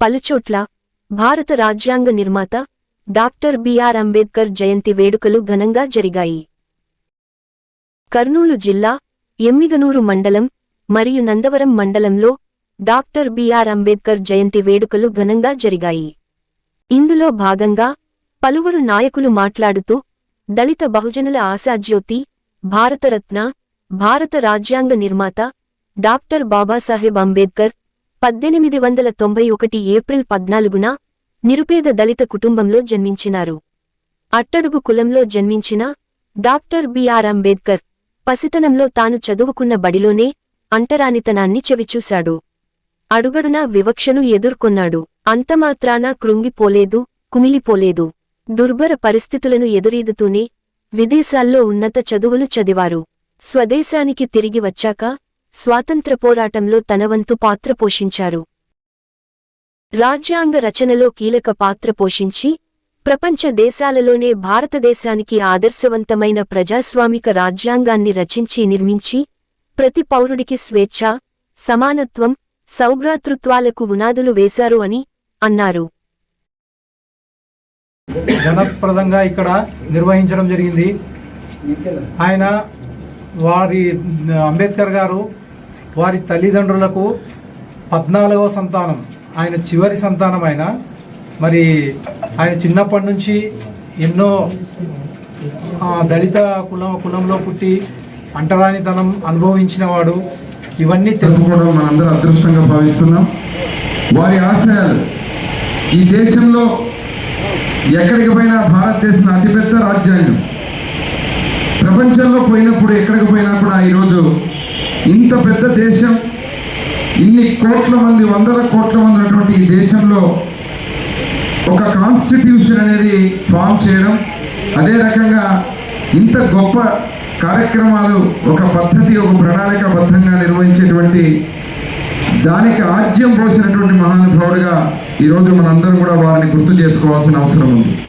పలుచోట్ల భారత రాజ్యాంగ నిర్మాత డాక్టర్ బిఆర్ అంబేద్కర్ జయంతి వేడుకలు ఘనంగా జరిగాయి. కర్నూలు జిల్లా ఎమ్మిగనూరు మండలం మరియు నందవరం మండలంలో డాక్టర్ బిఆర్ అంబేద్కర్ జయంతి వేడుకలు ఘనంగా జరిగాయి. ఇందులో భాగంగా పలువురు నాయకులు మాట్లాడుతూ దళిత బహుజనుల ఆశాజ్యోతి భారతరత్న భారత రాజ్యాంగ నిర్మాత డాక్టర్ బాబాసాహెబ్ అంబేద్కర్ పద్దెనిమిది వందల తొంభై ఒకటి ఏప్రిల్ పద్నాలుగున నిరుపేద దళిత కుటుంబంలో జన్మించినారు. అట్టడుగు కులంలో జన్మించిన డాక్టర్ బిఆర్ అంబేద్కర్ పసితనంలో తాను చదువుకున్న బడిలోనే అంటరానితనాన్ని చెవిచూశాడు. అడుగడునా వివక్షను ఎదుర్కొన్నాడు. అంతమాత్రాన కృంగిపోలేదు కుమిలిపోలేదు. దుర్భర పరిస్థితులను ఎదురీదుతూనే విదేశాల్లో ఉన్నత చదువులు చదివారు. స్వదేశానికి తిరిగి వచ్చాక స్వాతంత్ర పోరాటంలో తనవంతు పాత్ర పోషించారు. రాజ్యాంగ రచనలో కీలక పాత్ర పోషించి ప్రపంచ దేశాలలోనే భారతదేశానికి ఆదర్శవంతమైన ప్రజాస్వామిక రాజ్యాంగాన్ని రచించి నిర్మించి ప్రతి పౌరుడికి స్వేచ్ఛ సమానత్వం సౌభ్రాతృత్వాలకు ఉనాదులు వేశారు అని అన్నారు. జనప్రదంగా ఇక్కడ నిర్వహించడం జరిగింది. ఆయన వారి అంబేద్కర్ గారు వారి తల్లిదండ్రులకు పద్నాలుగవ సంతానం ఆయన చివరి సంతానం ఆయన మరి ఆయన చిన్నప్పటి నుంచి ఎన్నో దళిత కులం కులంలో పుట్టి అంటరానితనం అనుభవించినవాడు ఇవన్నీ తెలుసుకోవడం మనందరూ అదృష్టంగా భావిస్తున్నాం. వారి ఆశయాలు ఈ దేశంలో ఎక్కడికి పోయినా భారతదేశం అతిపెద్ద రాజ్యాంగం. ప్రపంచంలో పోయినప్పుడు ఎక్కడికి పోయినా కూడా ఈరోజు ఇంత పెద్ద దేశం ఇన్ని కోట్ల మంది వందల కోట్ల మంది ఉన్నటువంటి ఈ దేశంలో ఒక కాన్స్టిట్యూషన్ అనేది ఫామ్ చేయడం అదే రకంగా ఇంత గొప్ప కార్యక్రమాలు ఒక పద్ధతి ఒక ప్రణాళికబద్ధంగా నిర్వహించేటువంటి దానికి ఆజ్యం పోసినటువంటి మహానుభావుడిగా ఈరోజు మనందరం కూడా వారిని గుర్తు చేసుకోవాల్సిన అవసరం ఉంది.